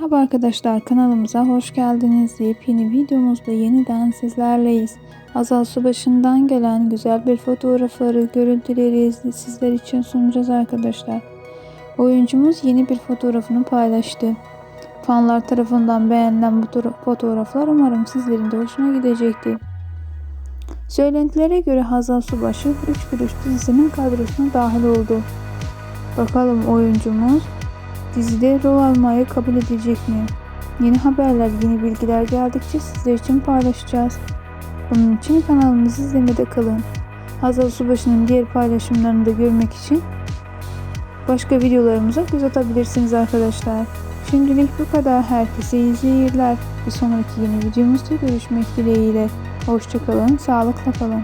Merhaba arkadaşlar kanalımıza hoş geldiniz. Yepyeni videomuzda yeniden sizlerleyiz. Hazal Subaşı'ndan gelen güzel bir fotoğrafları, görüntüleri sizler için sunacağız arkadaşlar. Oyuncumuz yeni bir fotoğrafını paylaştı. Fanlar tarafından beğenilen bu fotoğraflar umarım sizlerin de hoşuna gidecektir. Söylentilere göre Hazal Subaşı 3 Kuruş dizisinin kadrosuna dahil oldu. Bakalım oyuncumuz dizide rol almayı kabul edecek mi? Yeni haberler, yeni bilgiler geldikçe sizler için paylaşacağız. Bunun için kanalımızı izlemede kalın. Hazal Subaşı'nın diğer paylaşımlarını da görmek için başka videolarımıza göz atabilirsiniz arkadaşlar. Şimdilik bu kadar. Herkese iyi seyirler. Bir sonraki yeni videomuzda görüşmek dileğiyle. Hoşçakalın, sağlıkla kalın.